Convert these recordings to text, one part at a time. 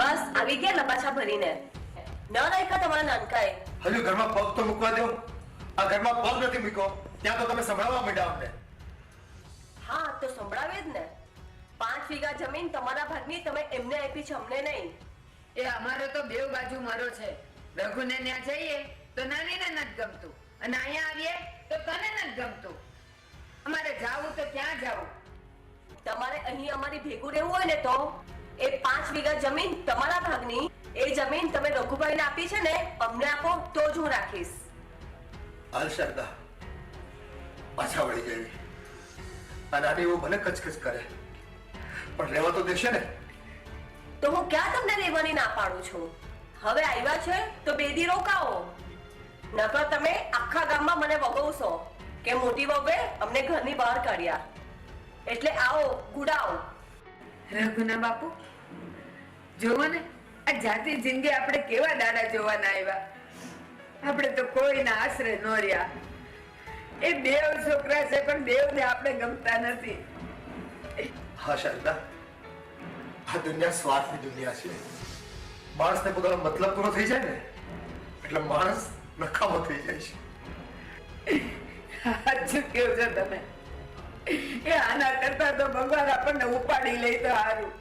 બસ આવી ગયા લપાછા ભરીને ન નાખ્યા તમારા નાનકાએ હજુ ઘરમાં પગ તો મૂકવા દો. આ ઘરમાં પગ નથી મૂક્યો. ત્યાં તો તમે સંભળાવવા માંડ્યા અમને. હા તો સંભળાવે જ ને. પાંચ વીઘા જમીન તમારા ભાગની તમે એમને આપી છે અમને નહીં. એ અમારો તો બેવ બાજુ મારો છે. રઘુને ત્યાં જઈએ તો નાનીને નથી ગમતું. અને અહીંયા આવીએ તો તને નથી ગમતું. અમારે જાવું તો ક્યાં જાવું? તમારે અહીં અમારી ભેગું રહેવું હોય ને તો? એ પાંચ વીઘા જમીન તમારા ભાગની એ જમીન તમે રઘુભાઈને આપી છે ને અમને આપો તો જ હું રાખીશ. હાલ શારદા પાછા વળી જવી અને આને એવું મને કચકચ કરે. પણ રહેવા તો દેશે ને. તો હું ક્યાં તમને રહેવાની ના પાડું છું? હવે આવ્યા છે તો બે દી રોકાવો. નકર તમે આખા ગામમાં મને વગવશો. કે મોટી વગે અમને ઘરની બહાર કાઢ્યા. એટલે આવો ગુડાઓ રઘુના બાપુ જોવો ને આ જાતિ જિંદગી આપણે કેવા દાડા જોવાના આવ્યા? આપણે તો કોઈના આશરે ન રહ્યા. એ દેવ છોકરા છે પણ દેવને આપણે ગમતા નથી. હા શારદા. આ દુનિયા સ્વાર્થની દુનિયા છે. માણસને પોતાનો મતલબ પૂરો થઈ જાય ને એટલે માણસ નકામો થઈ જાય છે. સાચું કેવું છો તમે. એ આના કરતા તો ભગવાન આપણને ઉપાડી લે તો સારું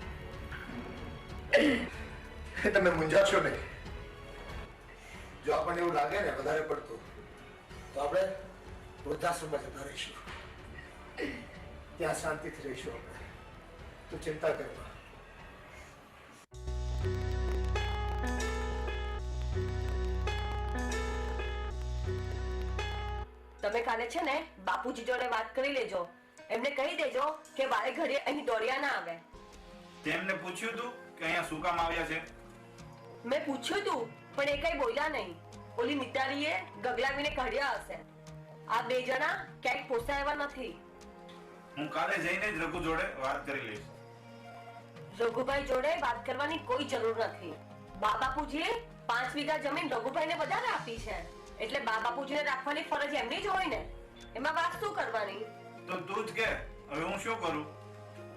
તમે મૂંઝાશો નહીં જો આપણને એવું લાગે ને વધારે પડતું તો આપણે વૃદ્ધાશ્રમમાં જતા રહીશું. ત્યાં શાંતિથી રહીશું આપણે. તું ચિંતા કરવા તમે કાલે છે ને બાપુજી જોડે વાત કરી લેજો. એમને કહી દેજો કે મારે ઘરે અહીં દોડ્યા ના આવે. તેમને પૂછ્યું તું કે અહીંયા શું કામ આવ્યા છે? મેં પૂછ્યું તું પણ એ કઈ બોલ્યા નહીં. ઓલી મિતાલીએ ગગલાવીને કાઢ્યા હશે. આ બે જણા ક્યાંક પોસાય નથી. હું કાલે જઈને જ રઘુ જોડે વાત કરી લઈશ. રઘુભાઈ જોડે વાત કરવાની કોઈ જરૂર નથી. બાબાપુજીએ પાંચ વીઘા જમીન રઘુભાઈને વધારે આપી છે. એટલે બા બાપુજીને રાખવાની ફરજ એમની જ હોય ને. એમાં વાત શું કરવાની? તો તું જ કે. હવે હું શું કરું?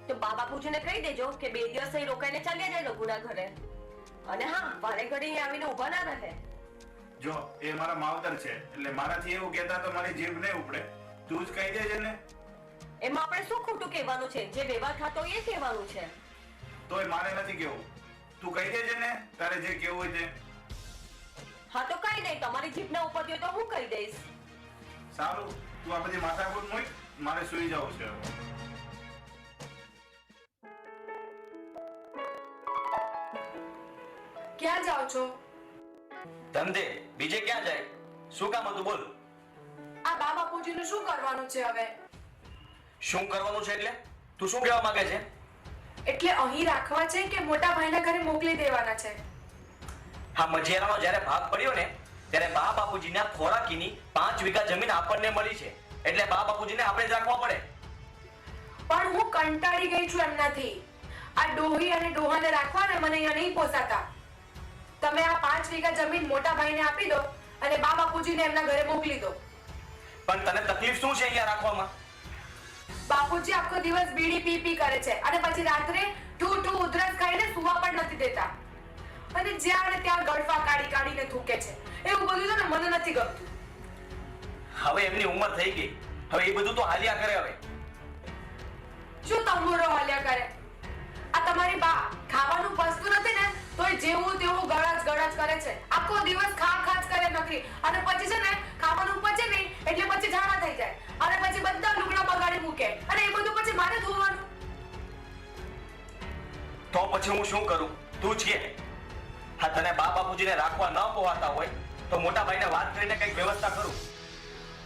તો બાબા પૂછીને કહી દેજો કે બે દિવસ અહીં રોકાઈને ચાલ્યા જાય રઘુના ઘરે. અને હા વારે ઘડી આવીને ઊભા ના રહે. જો એ મારા માવતર છે એટલે મારાથી એવું કહેતા તો મારી જીભ નહીં ઉપડે. તું જ કહી દેજે ને એમાં આપણે શું ખોટું કહેવાનું છે? જે વ્યવહાર થતો એ કહેવાનું છે. તોય મારે નથી કેવું તું કહી દેજે ને તારે જે કેવું હોય તે. હા તો કઈ નહીં તમારી જીભના ઉપર તો હું કહી દઈશ. સારું. તું આ બધી માથાકૂટ મૂક. મારે સુઈ જવું છે હવે. ક્યાં જાઓ છો? ધંધે. બીજે ક્યાં જાય? શું કામ હતું બોલ. આ બા બાપુજીનું શું કરવાનું છે હવે? શું કરવાનું છે એટલે? તું શું કહેવા માંગે છે? એટલે અહીં રાખવા છે કે મોટા ભાઈના ઘરે મોકલી દેવાના છે? હા મજેરાનો જ્યારે ભાગ પડ્યો ને ત્યારે બા બાપુજીના ખોરાકીની પાંચ વીઘા જમીન આપણને મળી છે. એટલે બા બાપુજીને આપણે જ રાખવા પડે. પણ હું કંટાળી ગઈ છું એમનાથી. આ ડોહી અને ડોહાને રાખવાને મને અહીંયા નહીં પોસાતા. તમે આ પાંચ વીઘા જમીન મોટા ભાઈને આપી દો અને બા બાપુજીને એમના ઘરે મોકલી દો. પણ તને તકલીફ શું છે અહીંયા રાખવામાં? બાપુજી આખો દિવસ બીડી પી પી કરે છે અને પછી રાત્રે ઠૂ ઠૂ ઉધરસ ખાઈને સુવા પણ નથી દેતા. અને જ્યાં ને ત્યાં ગળફા કાઢી કાઢીને થૂકે છે. એવું બધું તો મને નથી ગમતું. હવે એમની ઉંમર થઈ ગઈ. હવે એ બધું તો હાલ્યા કરે હવે. શું તંબુરો હાલ્યા કરે? આ તમારી બા ખાવાનું પસતું નથી ને તોય જેવું તેવું ગળાજ ગળાજ કરે છે. આખો દિવસ ખા ખાજ કરે નથી. અને પછી છે ને ખાવાનું પચે નહીં એટલે પછી ઝાડા થઈ જાય. અને પછી બધા લુગડા બગાડી મૂકે. અને એ બધું પછી મારે ધોવાનું. તો પછી હું શું કરું? તું જ કે. હા તને બા બાપુજીને રાખવા ન પોવાતા હોય તો મોટા ભાઈને વાત કરીને કંઈક વ્યવસ્થા કરું.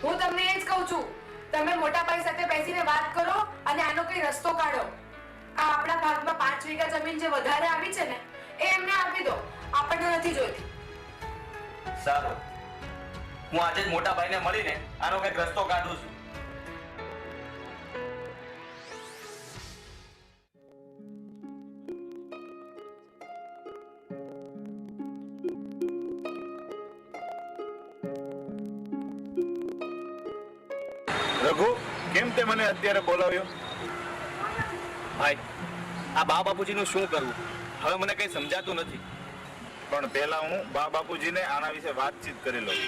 હું તમને એ જ કહું છું. તમે મોટા ભાઈ સાથે બેસીને વાત કરો અને આનો કઈ રસ્તો કાઢો. આ આપણા ભાગમાં પાંચ વીઘા જમીન જે વધારે આવી છે ને, એ એમને આપી દો. આપણને નથી જોઈતી. સારું. હું આજે જ મોટા ભાઈને મળીને આનો કંઈક રસ્તો કાઢું છું. રઘુ કેમ તે મને અત્યારે બોલાવ્યો? ભાઈ આ બા બાપુજીનું શું કરવું? હવે મને કંઈ સમજાતું નથી. પણ પહેલા હું બા બાપુજીને આના વિશે વાતચીત કરી લઉં.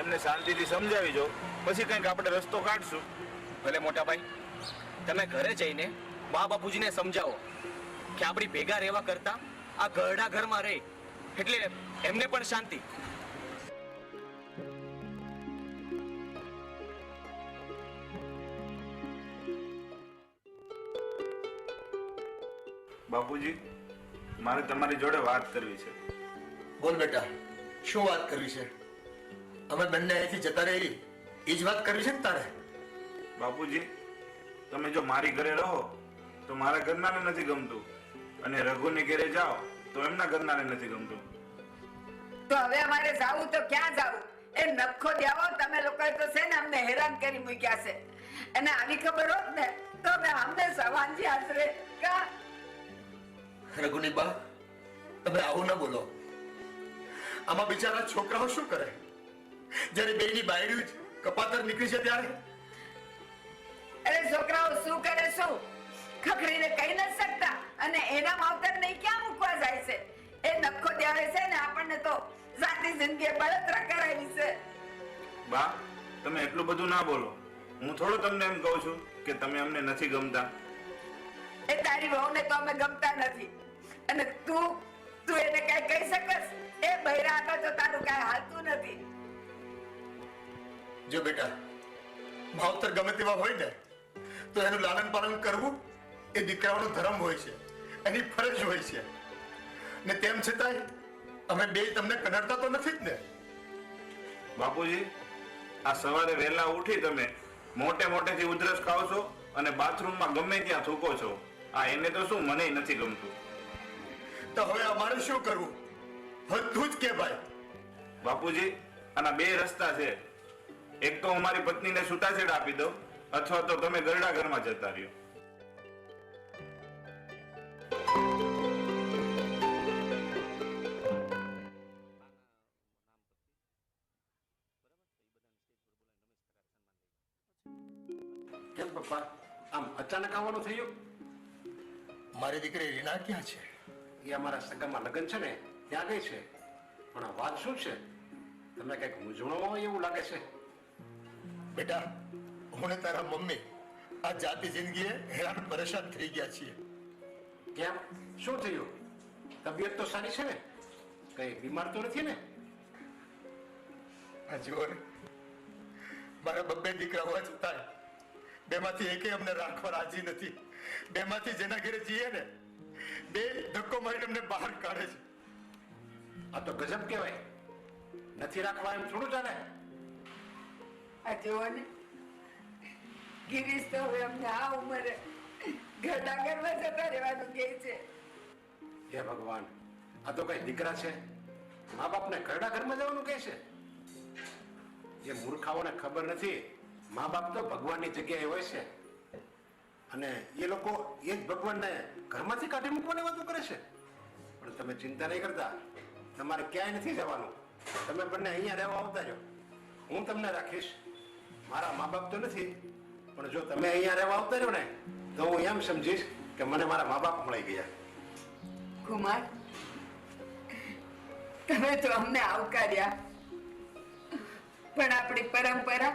એમને શાંતિથી સમજાવી જો પછી કંઈક આપણે રસ્તો કાઢશું. ભલે મોટા ભાઈ તમે ઘરે જઈને બા બાપુજીને સમજાવો કે આપણી ભેગા રહેવા કરતા આ ઘરડા ઘરમાં રહી. એટલે એમને પણ શાંતિ. બાપુજી મારે તમારી જોડે વાત કરવી છે. બોલ બેટા શું વાત કરવી છે? અમે બંને અહીંથી જતા રહી એ જ વાત કરવી છે ને તારે? બાપુજી તમે જો મારી ઘરે રહો તો મારા ઘરનાને નથી ગમતું. અને રઘુને ઘરે જાઓ તો એમના ઘરનાને નથી ગમતું. તો હવે અમારે જાવું તો ક્યાં જાવું? એ નખો દેવો તમે લોકોએ તો છે ને અમને હેરાન કરી મૂક્યા છે. અને આવી ખબર હોત ને તો અમે હંમેશા વાંજી આશરે કા રઘુની બા તમે આવું ના બોલો. આમાં બિચારા છોકરાઓ શું કરે? જ્યારે બેની બાયડ્યું જ કપાતર નીકળી છે ત્યારે? અરે છોકરાઓ શું કરે શું? ખખડીને કહી ન શકતા અને એના માવતર નહીં ક્યાં મૂકવા જાય છે? એ નખો દેવે છે ને આપણને તો જાતિ જિંદગી બળતરા કરાવી છે. બા તમે એટલું બધું ના બોલો. હું થોડું તમને એમ કહું છું કે તમે અમને નથી ગમતા. એ તારી વહુને તો અમે ગમતા નથી. અને તું તું એને કઈ કહી શકસ? એ બૈરા આગળ તો તારું કઈ હાલતું નથી. જો બેટા ભાવતર ગમે તેવા હોય ને તો એનું લાલન પાલન કરવું એ દીકરાઓનો ધર્મ હોય છે એની ફરજ હોય છે. ને તેમ છતાંય અમે બે તમને કનડતા તો નથી જ ને. બાપુજી આ સવારે વહેલા ઉઠી તમે મોટે મોટેથી ઉધરસ ખાઓ છો અને બાથરૂમમાં ગમે ત્યાં થૂકો છો. આ એને તો શું મને નથી ગમતું. તો હવે અમારે શું કરવું? હતું જ કે ભાઈ. બાપુજી આના બે રસ્તા છે. એક તો અમારી પત્નીને છૂટાછેડ આપી દઉં અથવા તો તમે ગરડા ઘરમાં જતા રહ્યો. કેમ પપ્પા? આમ અચાનક આવવાનું થયું? મારી દીકરી રીના ક્યાં છે? એ અમારા સગામાં લગ્ન છે ને ત્યાં ગઈ છે. પણ વાત શું છે? તમને કંઈક મૂંઝવણો હોય એવું લાગે છે? બેટા હું તારા મમ્મી આ જાતિ જિંદગીએ હેરાન પરેશાન થઈ ગયા છીએ. કેમ? શું થયું? તબિયત તો સારી છે ને? કઈ બીમાર તો નથી ને? જુઓ ને મારા બબ્બે દીકરા હોવા છતાંય બેમાંથી એકે અમને રાખવા રાજી નથી. બેમાંથી જેના ઘરે જઈએ ને બે ધક્કો મારી અમને બહાર કાઢે છે. આ તો ગજબ કહેવાય. નથી રાખવા એમ થોડું ચાલે? આ જુઓ ને ગિરીશ તો હવે અમને આ ઉંમરે ઘરડા ઘરમાં જતા રહેવાનું કહે છે. હે ભગવાન આ તો કઈ દીકરા છે? મા બાપને ઘરડા ઘરમાં જવાનું કહે છે? એ મૂર્ખાઓને ખબર નથી મા બાપ તો ભગવાનની જગ્યાએ હોય છે. અને એ લોકો એ જ ભગવાનને ઘરમાંથી કાઢી મૂકવાની વાતો કરે છે. પણ તમે ચિંતા નહીં કરતા. તમારે ક્યાંય નથી જવાનું. તમે બંને અહીંયા રહેવા આવતા જો હું તમને રાખીશ. મારા મા બાપ તો નથી. પણ જો તમે અહીંયા રહેવા આવતા રહ્યો ને, તો હું એમ સમજીશ કે મને મારા મા બાપ મળી ગયા. કુમાર, તમે તો અમને આવકાર્યા. પણ આપણી પરંપરા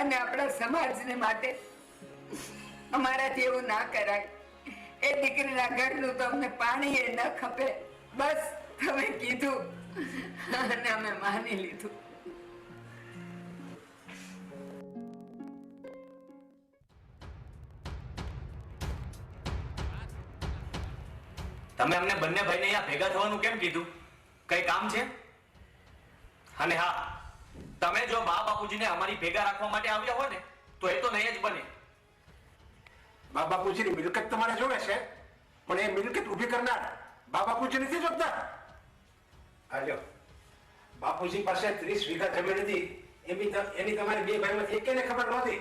અને આપણા સમાજને માટે અમારાથી એવું ના કરાય. એ દીકરીના ઘરનું તો પાણી એ ન ખપે. બસ તમે કીધું. અને અમે માની લીધું. તમે અમને બંને ભાઈને અહીંયા ભેગા થવાનું કેમ કીધું? કઈ કામ છે? અને હા, તમે જો બા બાપુજીને અમારી ભેગા રાખવા માટે આવ્યા હોય ને, તો એ તો નહીં જ બને. બા બાપુજીની મિલકત તમારે જોવે છે? પણ એ મિલકત ઊભી કરનાર બા બાપુજી નથી જોતા હાલ્યો બાપુજી પાસે ત્રીસ વીઘા જમીન હતી. એની એની તમારી બે ભાઈમાંથી એકેને ખબર નહોતી.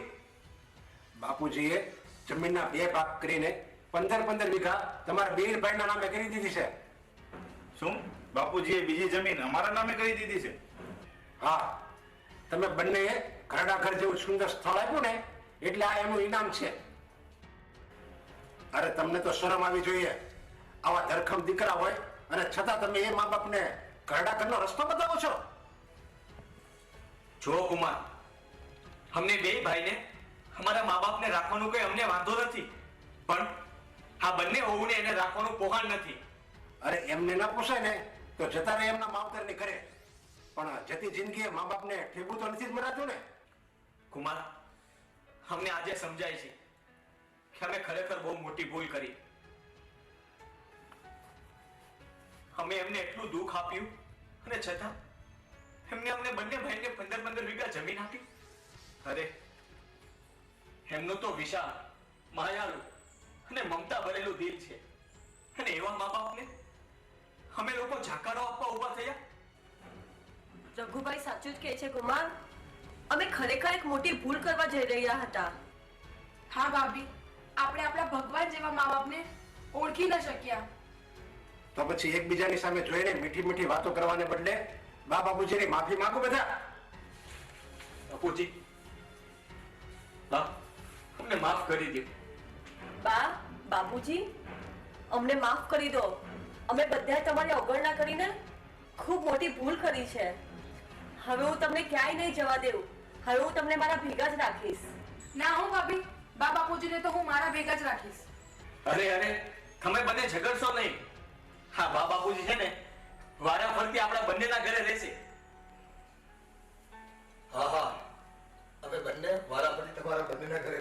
બાપુજીએ જમીનના બે ભાગ કરીને પંદર પંદર વીઘા તમારા બે ભાઈના નામે કરી દીધી છે. શું? બાપુજીએ બીજી જમીન અમારા નામે કરી દીધી છે? હા. તમે બંનેએ ઘરડા ઘર જેવું સુંદર સ્થળ આપ્યું ને એટલે આ એનું ઇનામ છે. અરે તમને તો શરમ આવી જોઈએ. આવા ધરખમ દીકરા હોય અને છતાં તમે એ મા બાપને ઘરડા ઘરનો રસ્તો બતાવો છો? જો કુમાર અમને બે ભાઈને અમારા મા બાપને રાખવાનું કોઈ અમને વાંધો નથી. પણ આ બંને હોવું એને રાખવાનું પોહાણ નથી. અરે એમને ના પોસાય ને તો જતા રહે એમના માવતરને ઘરે. પણ જતી જિંદગીએ મા બાપને ઠેબુ તો નથી જ મરાતું ને? કુમાર અમને આજે સમજાય છે. કે અમે ખરેખર બહુ મોટી ભૂલ કરી. અમે એમને એટલું દુઃખ આપ્યું અને છતાં એમને અમને બંને ભાઈને પંદર પંદર વીઘા જમીન આપી. અરે એમનું તો વિશાળ માયાળુ અને મમતા ભરેલું દિલ છે. અને એવા મા બાપને અમે લોકો ઝાકારો આપવા ઊભા થયા. રઘુભાઈ સાચું જ કહે છે કુમાર. અમે ખરેખર એક મોટી ભૂલ કરવા જઈ રહ્યા હતા. હા ભાભી. જેવા મા બાપને ઓળખી ન શક્યા. તો પછી એકબીજાની સામે જોઈને મીઠી મીઠી વાતો કરવાને બદલે બા બાપુજીની માફી માંગો બધા બાપુજી બા અમને માફ કરી દો. બા બાપુજી અમને માફ કરી દો. અમે બધાએ તમારી અવગણના કરીને ખૂબ મોટી ભૂલ કરી છે. હવે હું તમને ક્યાંય નહીં જવા દેવું. હવે હું તમને મારા ભેગા જ રાખીશ. ના હું ભાભી બા બાપુજીને તો હું મારા ભેગા જ રાખીશ. અરે અરે, તમે બંને ઝઘડશો નહીં. હા, બા બાપુજી છે ને વારા ફરતી આપણા બંનેના ઘરે રહેશે. હા હા. અમે બંને વારા ફરતી તમારા બંનેના ઘરે